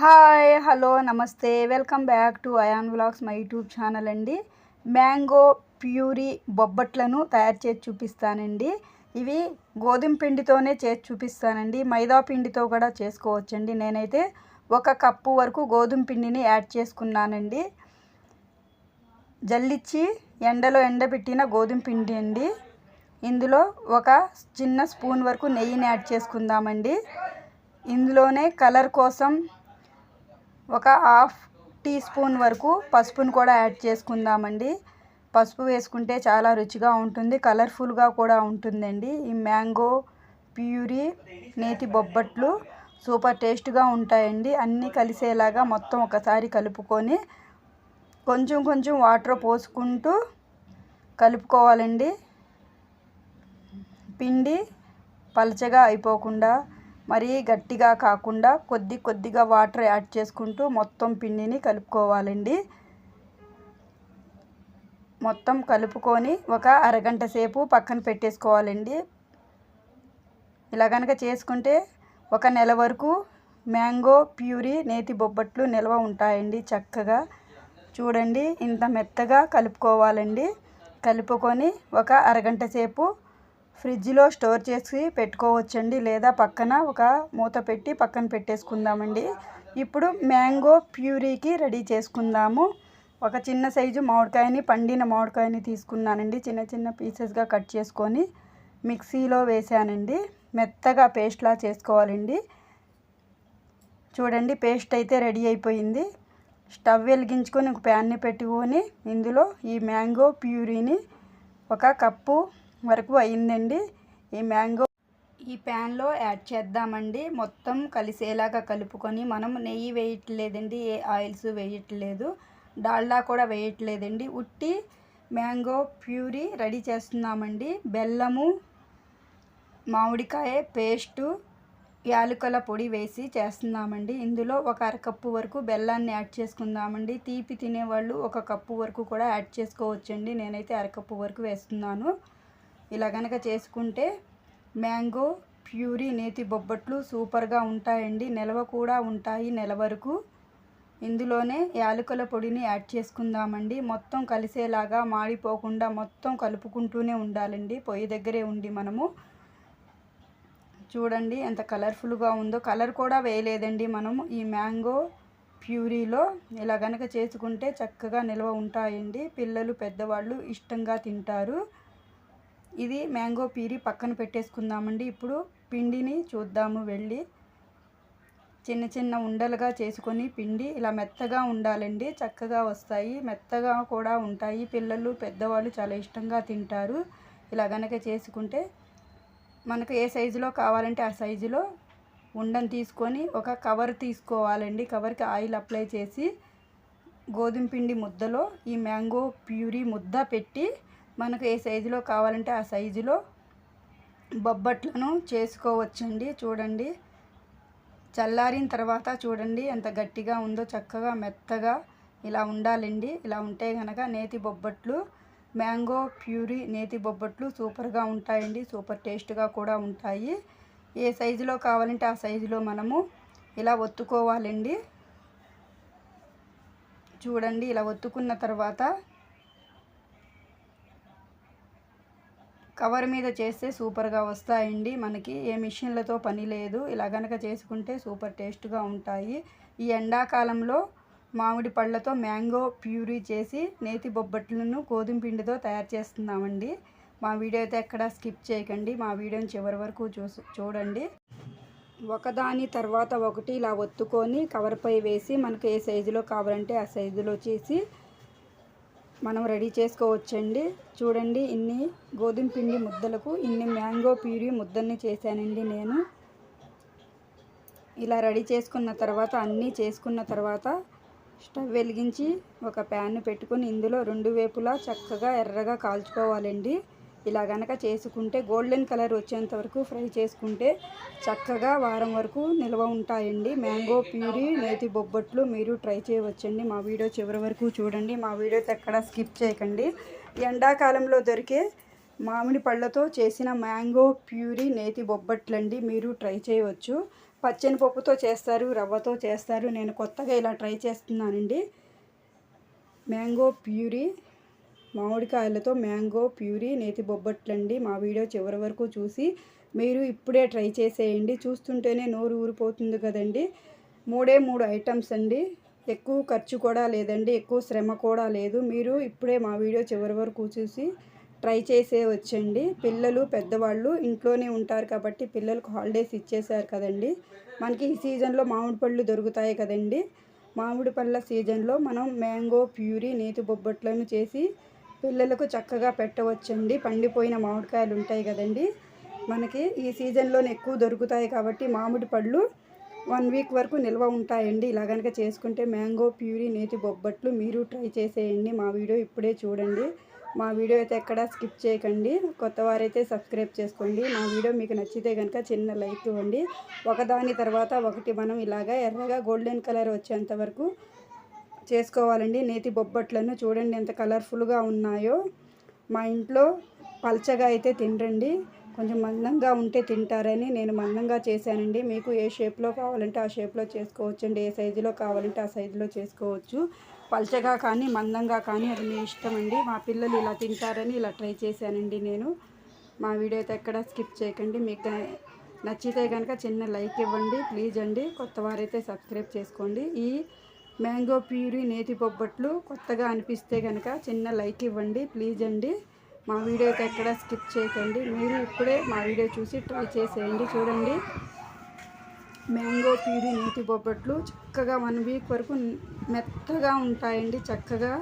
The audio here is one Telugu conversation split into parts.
హాయ్ హలో నమస్తే. Welcome back to Ayan vlogs my YouTube channel అండి. మ్యాంగో ప్యూరీ బొబ్బట్లను తయారు చేసి చూపిస్తానండి. ఇవి గోధుమ పిండితోనే చేసి చూపిస్తానండి. మైదా పిండితో కూడా చేసుకోవచ్చండి. నేనైతే ఒక కప్పు వరకు గోధుమ పిండిని యాడ్ చేసుకున్నానండి. జల్లిచ్చి ఎండలో ఎండబెట్టిన గోధుమ పిండి అండి. ఇందులో ఒక చిన్న స్పూన్ వరకు నెయ్యిని యాడ్ చేసుకుందామండి. ఇందులోనే కలర్ కోసం ఒక హాఫ్ టీ స్పూన్ వరకు పసుపును కూడా యాడ్ చేసుకుందామండి. పసుపు వేసుకుంటే చాలా రుచిగా ఉంటుంది కలర్ఫుల్గా కూడా ఉంటుందండి. ఈ మ్యాంగో ప్యూరీ నేతి బొబ్బట్లు సూపర్ టేస్ట్గా ఉంటాయండి. అన్నీ కలిసేలాగా మొత్తం ఒకసారి కలుపుకొని కొంచెం కొంచెం వాటర్ పోసుకుంటూ కలుపుకోవాలండి. పిండి పలచగా అయిపోకుండా మరీ గట్టిగా కాకుండా కొద్ది కొద్దిగా వాటర్ యాడ్ చేసుకుంటూ మొత్తం పిండిని కలుపుకోవాలండి. మొత్తం కలుపుకొని ఒక అరగంట సేపు పక్కన పెట్టేసుకోవాలండి. ఇలా కనుక చేసుకుంటే ఒక నెల వరకు మ్యాంగో ప్యూరీ నేతి బొబ్బట్లు నిల్వ ఉంటాయండి చక్కగా. చూడండి ఇంత మెత్తగా కలుపుకోవాలండి. కలుపుకొని ఒక అరగంట సేపు ఫ్రిడ్జ్లో స్టోర్ చేసి పెట్టుకోవచ్చండి. లేదా పక్కన ఒక మూత పెట్టి పక్కన పెట్టేసుకుందామండి. ఇప్పుడు మ్యాంగో ప్యూరీకి రెడీ చేసుకుందాము. ఒక చిన్న సైజు మామిడికాయని పండిన మామిడికాయని తీసుకున్నానండి. చిన్న చిన్న పీసెస్గా కట్ చేసుకొని మిక్సీలో వేసానండి. మెత్తగా పేస్ట్లా చేసుకోవాలండి. చూడండి పేస్ట్ అయితే రెడీ అయిపోయింది. స్టవ్ వెలిగించుకొని ఒక ప్యాన్ని పెట్టుకొని ఇందులో ఈ మ్యాంగో ప్యూరీని ఒక కప్పు వరకు అయిందండి. ఈ మ్యాంగో ఈ ప్యాన్లో యాడ్ చేద్దామండి. మొత్తం కలిసేలాగా కలుపుకొని మనం నెయ్యి వేయట్లేదండి. ఏ ఆయిల్స్ వేయట్లేదు. డాల్డా కూడా వేయట్లేదండి. ఉట్టి మ్యాంగో ప్యూరీ రెడీ చేస్తున్నామండి. బెల్లము మామిడికాయ పేస్టు యాలకుల పొడి వేసి చేస్తున్నామండి. ఇందులో ఒక అరకప్పు వరకు బెల్లాన్ని యాడ్ చేసుకుందామండి. తీపి తినేవాళ్ళు ఒక కప్పు వరకు కూడా యాడ్ చేసుకోవచ్చండి. నేనైతే అరకప్పు వరకు వేస్తున్నాను. ఇలా కనుక చేసుకుంటే మ్యాంగో ప్యూరీ నేతి బొబ్బట్లు సూపర్గా ఉంటాయండి. నిల్వ కూడా ఉంటాయి నెల వరకు. ఇందులోనే యాలకుల పొడిని యాడ్ చేసుకుందామండి. మొత్తం కలిసేలాగా మాడిపోకుండా మొత్తం కలుపుకుంటూనే ఉండాలండి. పొయ్యి దగ్గరే ఉండి మనము. చూడండి ఎంత కలర్ఫుల్గా ఉందో. కలర్ కూడా వేయలేదండి మనము. ఈ మ్యాంగో ప్యూరీలో ఇలా కనుక చేసుకుంటే చక్కగా నిల్వ ఉంటాయండి. పిల్లలు పెద్దవాళ్ళు ఇష్టంగా తింటారు. ఇది మ్యాంగో పీరి పక్కన పెట్టేసుకుందామండి. ఇప్పుడు పిండిని చూద్దాము వెళ్ళి. చిన్న చిన్న ఉండలుగా చేసుకొని పిండి ఇలా మెత్తగా ఉండాలండి. చక్కగా వస్తాయి. మెత్తగా కూడా ఉంటాయి. పిల్లలు పెద్దవాళ్ళు చాలా ఇష్టంగా తింటారు. ఇలా గనక చేసుకుంటే మనకు ఏ సైజులో కావాలంటే ఆ సైజులో ఉండని తీసుకొని ఒక కవర్ తీసుకోవాలండి. కవర్కి ఆయిల్ అప్లై చేసి గోధుమ పిండి ముద్దలో ఈ మ్యాంగో ప్యూరీ ముద్ద పెట్టి మనకు ఏ సైజులో కావాలంటే ఆ సైజులో బొబ్బట్లను చేసుకోవచ్చండి. చూడండి. చల్లారిన తర్వాత చూడండి ఎంత గట్టిగా ఉందో చక్కగా మెత్తగా ఇలా ఉండాలండి. ఇలా ఉంటే కనుక నేతి బొబ్బట్లు మ్యాంగో ప్యూరీ నేతి బొబ్బట్లు సూపర్గా ఉంటాయండి. సూపర్ టేస్ట్గా కూడా ఉంటాయి. ఏ సైజులో కావాలంటే ఆ సైజులో మనము ఇలా ఒత్తుకోవాలండి. చూడండి ఇలా ఒత్తుకున్న తర్వాత కవర్ మీద చేస్తే సూపర్గా వస్తాయండి. మనకి ఏ మిషన్లతో పని లేదు. ఇలా కనుక చేసుకుంటే సూపర్ టేస్ట్గా ఉంటాయి. ఈ ఎండాకాలంలో మామిడి పళ్ళతో మ్యాంగో ప్యూరీ చేసి నేతి బొబ్బట్లను గోధుమ పిండితో తయారు చేస్తున్నామండి. మా వీడియో అయితే ఎక్కడ స్కిప్ చేయకండి. మా వీడియోని చివరి వరకు చూసు చూడండి. ఒకదాని తర్వాత ఒకటి ఇలా ఒత్తుకొని కవర్పై వేసి మనకు ఏ సైజులో కావాలంటే ఆ సైజులో చేసి మనం రెడీ చేసుకోవచ్చండి. చూడండి ఇన్ని గోధుమ పిండి ముద్దలకు ఇన్ని మ్యాంగో ప్యూరీ ముద్దల్ని చేశానండి నేను. ఇలా రెడీ చేసుకున్న తర్వాత అన్నీ చేసుకున్న తర్వాత స్టవ్ వెలిగించి ఒక ప్యాన్ పెట్టుకొని ఇందులో రెండు వైపులా చక్కగా ఎర్రగా కాల్చుకోవాలండి. ఇలా గనక చేసుకుంటే గోల్డెన్ కలర్ వచ్చేంత వరకు ఫ్రై చేసుకుంటే చక్కగా వారం వరకు నిల్వ ఉంటాయండి. మ్యాంగో ప్యూరీ నేతి బొబ్బట్లు మీరు ట్రై చేయవచ్చండి. మా వీడియో చివరి వరకు చూడండి. మా వీడియోస్ ఎక్కడ స్కిప్ చేయకండి. ఎండాకాలంలో దొరికే మామిడి పళ్ళతో చేసిన మ్యాంగో ప్యూరీ నేతి బొబ్బట్లండి మీరు ట్రై చేయవచ్చు. పచ్చని పప్పుతో చేస్తారు రవ్వతో చేస్తారు. నేను కొత్తగా ఇలా ట్రై చేస్తున్నానండి. మ్యాంగో ప్యూరీ మామిడికాయలతో మ్యాంగో ప్యూరీ నేతి బొబ్బట్లండి. మా వీడియో చివరి వరకు చూసి మీరు ఇప్పుడే ట్రై చేసేయండి. చూస్తుంటేనే నోరు ఊరిపోతుంది కదండి. మూడే మూడు ఐటమ్స్ అండి. ఎక్కువ ఖర్చు కూడా లేదండి. ఎక్కువ శ్రమ కూడా లేదు. మీరు ఇప్పుడే మా వీడియో చివరి వరకు చూసి ట్రై చేసే వచ్చండి. పిల్లలు పెద్దవాళ్ళు ఇంట్లోనే ఉంటారు కాబట్టి పిల్లలకు హాలిడేస్ ఇచ్చేసారు కదండి. మనకి ఈ సీజన్లో మామిడి పళ్ళు దొరుకుతాయి కదండి. మామిడి పళ్ళ సీజన్లో మనం మ్యాంగో ప్యూరీ నేతి బొబ్బట్లను చేసి పిల్లలకు చక్కగా పెట్టవచ్చండి. పండిపోయిన మామిడికాయలు ఉంటాయి కదండి. మనకి ఈ సీజన్లోనే ఎక్కువ దొరుకుతాయి కాబట్టి మామిడి పళ్ళు వన్ వీక్ వరకు నిల్వ ఉంటాయండి. ఇలా కనుక చేసుకుంటే మ్యాంగో ప్యూరీ నేతి బొబ్బట్లు మీరు ట్రై చేసేయండి. మా వీడియో ఇప్పుడే చూడండి. మా వీడియో అయితే ఎక్కడా స్కిప్ చేయకండి. కొత్త వారైతే సబ్స్క్రైబ్ చేసుకోండి. మా వీడియో మీకు నచ్చితే కనుక చిన్న లైక్ ఇవ్వండి. ఒకదాని తర్వాత ఒకటి మనం ఇలాగా ఎర్రగా గోల్డెన్ కలర్ వచ్చేంత వరకు చేసుకోవాలండి. నేతి బొబ్బట్లను చూడండి ఎంత కలర్ఫుల్గా ఉన్నాయో. మా ఇంట్లో పల్చగా అయితే తినరండి. కొంచెం మందంగా ఉంటే తింటారని నేను మందంగా చేశానండి. మీకు ఏ షేప్లో కావాలంటే ఆ షేప్లో చేసుకోవచ్చండి. ఏ సైజులో కావాలంటే ఆ సైజులో చేసుకోవచ్చు. పల్చగా కానీ మందంగా కానీ అది మీ ఇష్టం అండి మా పిల్లలు ఇలా తింటారని ఇలా ట్రై చేశానండి నేను. మా వీడియో అయితే ఎక్కడ స్కిప్ చేయకండి. మీకు నచ్చితే కనుక చిన్న లైక్ ఇవ్వండి. ప్లీజ్ అండి. కొత్త వారైతే సబ్స్క్రైబ్ చేసుకోండి. ఈ మ్యాంగో ప్యూరీ నేతి బొబ్బట్లు కొత్తగా అనిపిస్తే కనుక చిన్న లైక్ ఇవ్వండి ప్లీజ్ అండి. మా వీడియోకి ఎక్కడ స్కిప్ చేయకండి. మీరు ఇప్పుడే మా వీడియో చూసి ట్రై చేసేయండి చూడండి. మ్యాంగో ప్యూరీ నేతి బొబ్బట్లు చక్కగా వన్ వీక్ వరకు మెత్తగా ఉంటాయండి చక్కగా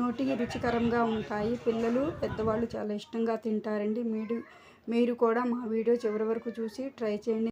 నోటికి రుచికరంగా ఉంటాయి. పిల్లలు పెద్దవాళ్ళు చాలా ఇష్టంగా తింటారండి. మీరు మీరు కూడా మా వీడియో చివరి వరకు చూసి ట్రై చేయండి.